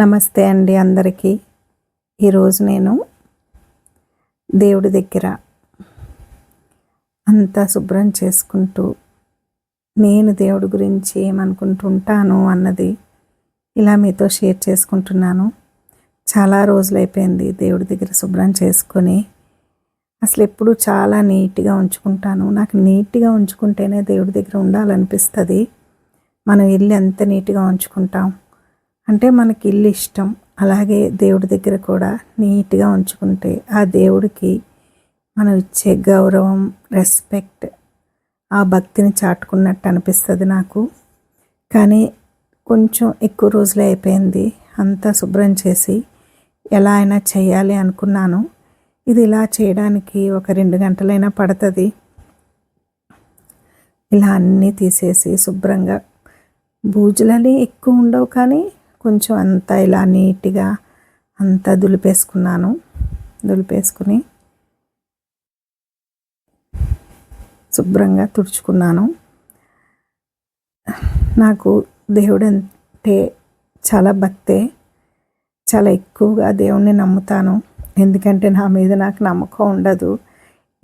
నమస్తే అండి అందరికీ. ఈరోజు నేను దేవుడి దగ్గర అంతా శుభ్రం చేసుకుంటూ నేను దేవుడి గురించి ఏమనుకుంటుంటాను అన్నది ఇలా మీతో షేర్ చేసుకుంటున్నాను. చాలా రోజులైపోయింది దేవుడి దగ్గర శుభ్రం చేసుకొని. అసలు ఎప్పుడు చాలా నీట్గా ఉంచుకుంటాను. నాకు నీట్గా ఉంచుకుంటేనే దేవుడి దగ్గర ఉండాలనిపిస్తుంది. మనం ఇల్లు ఎంత నీట్గా ఉంచుకుంటాం. అంటే మనకి ఇల్లు ఇష్టం. అలాగే దేవుడి దగ్గర కూడా నీట్గా ఉంచుకుంటే ఆ దేవుడికి మనం ఇచ్చే గౌరవం రెస్పెక్ట్ ఆ భక్తిని చాటుకున్నట్టు అనిపిస్తుంది నాకు. కానీ కొంచెం ఎక్కువ రోజులే అయిపోయింది. అంతా శుభ్రం చేసి ఎలా అయినా చేయాలి అనుకున్నాను. ఇది ఇలా చేయడానికి ఒక రెండు గంటలైనా పడుతుంది. ఇలా అన్నీ తీసేసి శుభ్రంగా. బూజులని ఎక్కువ ఉండవు కానీ కొంచెం అంతా ఇలా నీట్గా అంతా దులిపేసుకున్నాను. దులిపేసుకుని శుభ్రంగా తుడుచుకున్నాను. నాకు దేవుడు అంటే చాలా భక్తే చాలా ఎక్కువగా దేవుణ్ణి నమ్ముతాను. ఎందుకంటే నా మీద నాకు నమ్మకం ఉండదు.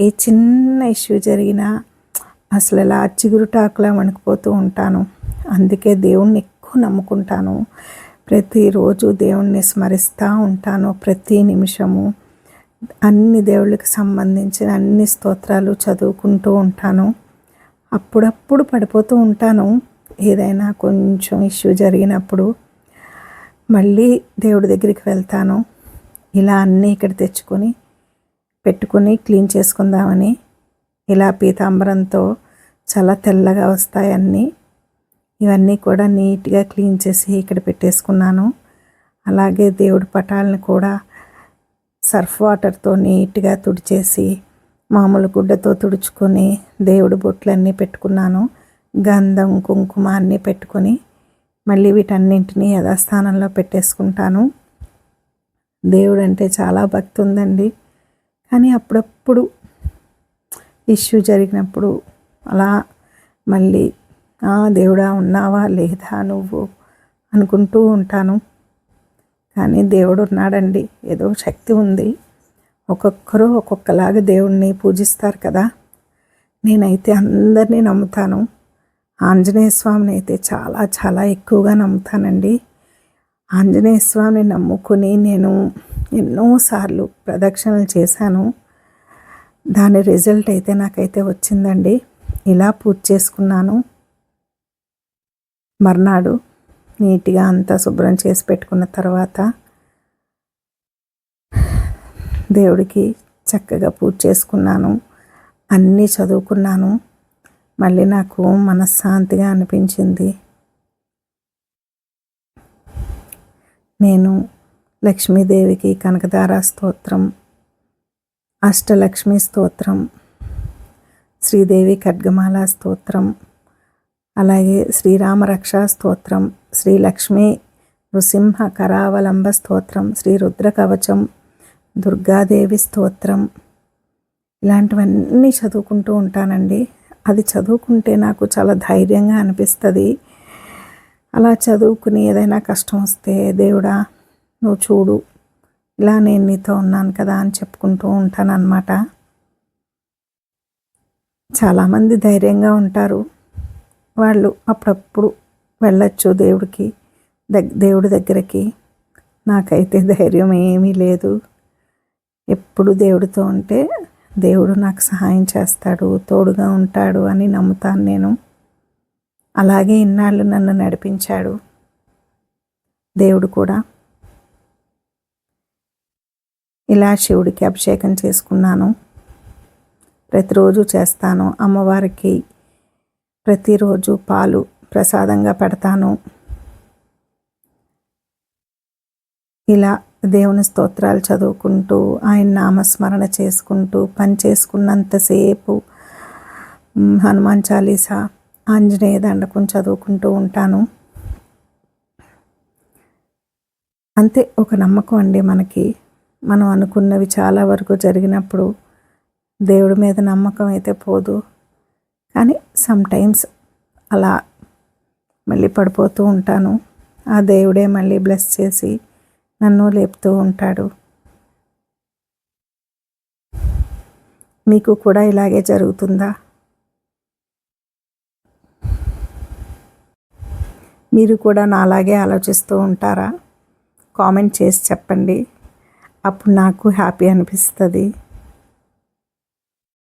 ఏ చిన్న ఇష్యూ జరిగినా అసలు ఇలా చిగురుటాకులా వణికిపోతూ ఉంటాను. అందుకే దేవుణ్ణి ఎక్కువ నమ్ముకుంటాను. ప్రతిరోజు దేవుణ్ణి స్మరిస్తూ ఉంటాను ప్రతి నిమిషము. అన్ని దేవుళ్ళకి సంబంధించిన అన్ని స్తోత్రాలు చదువుకుంటూ ఉంటాను. అప్పుడప్పుడు పడిపోతూ ఉంటాను. ఏదైనా కొంచెం ఇష్యూ జరిగినప్పుడు మళ్ళీ దేవుడి దగ్గరికి వెళ్తాను. ఇలా అన్నీ ఇక్కడ తెచ్చుకొని పెట్టుకొని క్లీన్ చేసుకుందామని. ఇలా పీతాంబరంతో చాలా తెల్లగా వస్తాయి అన్నీ. ఇవన్నీ కూడా నీట్గా క్లీన్ చేసి ఇక్కడ పెట్టేసుకున్నాను. అలాగే దేవుడి పటాలను కూడా సర్ఫ్ వాటర్తో నీట్గా తుడిచేసి మామూలు గుడ్డతో తుడుచుకొని దేవుడి బొట్లన్నీ పెట్టుకున్నాను. గంధం కుంకుమ అన్నీ పెట్టుకొని మళ్ళీ వీటన్నింటినీ యథాస్థానంలో పెట్టేసుకుంటాను. దేవుడు అంటే చాలా భక్తి ఉందండి కానీ అప్పుడప్పుడు ఇష్యూ జరిగినప్పుడు అలా మళ్ళీ దేవుడా ఉన్నావా లేదా నువ్వు అనుకుంటూ ఉంటాను. కానీ దేవుడు ఉన్నాడండి ఏదో శక్తి ఉంది. ఒక్కొక్కరు ఒక్కొక్కలాగా దేవుణ్ణి పూజిస్తారు కదా. నేనైతే అందరినీ నమ్ముతాను. ఆంజనేయ స్వామిని అయితే చాలా చాలా ఎక్కువగా నమ్ముతానండి. ఆంజనేయ స్వామిని నమ్ముకుని నేను ఎన్నోసార్లు ప్రదక్షిణలు చేశాను. దాని రిజల్ట్ అయితే నాకైతే వచ్చిందండి. ఇలా పూజ చేసుకున్నాను. మర్నాడు నీట్గా అంతా శుభ్రం చేసి పెట్టుకున్న తర్వాత దేవుడికి చక్కగా పూజ చేసుకున్నాను. అన్నీ చదువుకున్నాను. మళ్ళీ నాకు మనశ్శాంతిగా అనిపించింది. నేను లక్ష్మీదేవికి కనకదార స్తోత్రం అష్టలక్ష్మి స్తోత్రం శ్రీదేవి ఖడ్గమాల స్తోత్రం అలాగే శ్రీరామ రక్షా స్తోత్రం శ్రీ లక్ష్మీ నృసింహ కరావలంబ స్తోత్రం శ్రీ రుద్ర కవచం దుర్గాదేవి స్తోత్రం. ఇలాంటివన్నీ చదువుకుంటూ ఉంటానండి. అది చదువుకుంటే నాకు చాలా ధైర్యంగా అనిపిస్తుంది. అలా చదువుకుని ఏదైనా కష్టం వస్తే దేవుడా నువ్వు చూడు ఇలా నేను నీతో ఉన్నాను కదా అని చెప్పుకుంటూ ఉంటానన్నమాట. చాలామంది ధైర్యంగా ఉంటారు. వాళ్ళు అప్పుడప్పుడు వెళ్ళచ్చు దేవుడికి దగ్ దేవుడి దగ్గరికి. నాకైతే ధైర్యం ఏమీ లేదు. ఎప్పుడు దేవుడితో ఉంటే దేవుడు నాకు సహాయం చేస్తాడు తోడుగా ఉంటాడు అని నమ్ముతాను నేను. అలాగే ఇన్నాళ్ళు నన్ను నడిపించాడు దేవుడు కూడా. ఇలా శివుడికి అభిషేకం చేసుకున్నాను. ప్రతిరోజు చేస్తాను. అమ్మవారికి ప్రతిరోజు పాలు ప్రసాదంగా పెడతాను. ఇలా దేవుని స్తోత్రాలు చదువుకుంటూ ఆయన నామస్మరణ చేసుకుంటూ పని చేసుకున్నంతసేపు హనుమాన్ చాలీసా ఆంజనేయ దండకం చదువుకుంటూ ఉంటాను. అంతే ఒక నమ్మకం అండి మనకి. మనం అనుకున్నవి చాలా వరకు జరిగినప్పుడు దేవుడి మీద నమ్మకం అయితే పోదు. కానీ సమ్టైమ్స్ అలా మళ్ళీ పడిపోతూ ఉంటాను. ఆ దేవుడే మళ్ళీ బ్లెస్ చేసి నన్ను లేపుతూ ఉంటాడు. మీకు కూడా ఇలాగే జరుగుతుందా? మీరు కూడా నాలాగే ఆలోచిస్తూ ఉంటారా? కామెంట్ చేసి చెప్పండి. అప్పుడు నాకు హ్యాపీ అనిపిస్తుంది.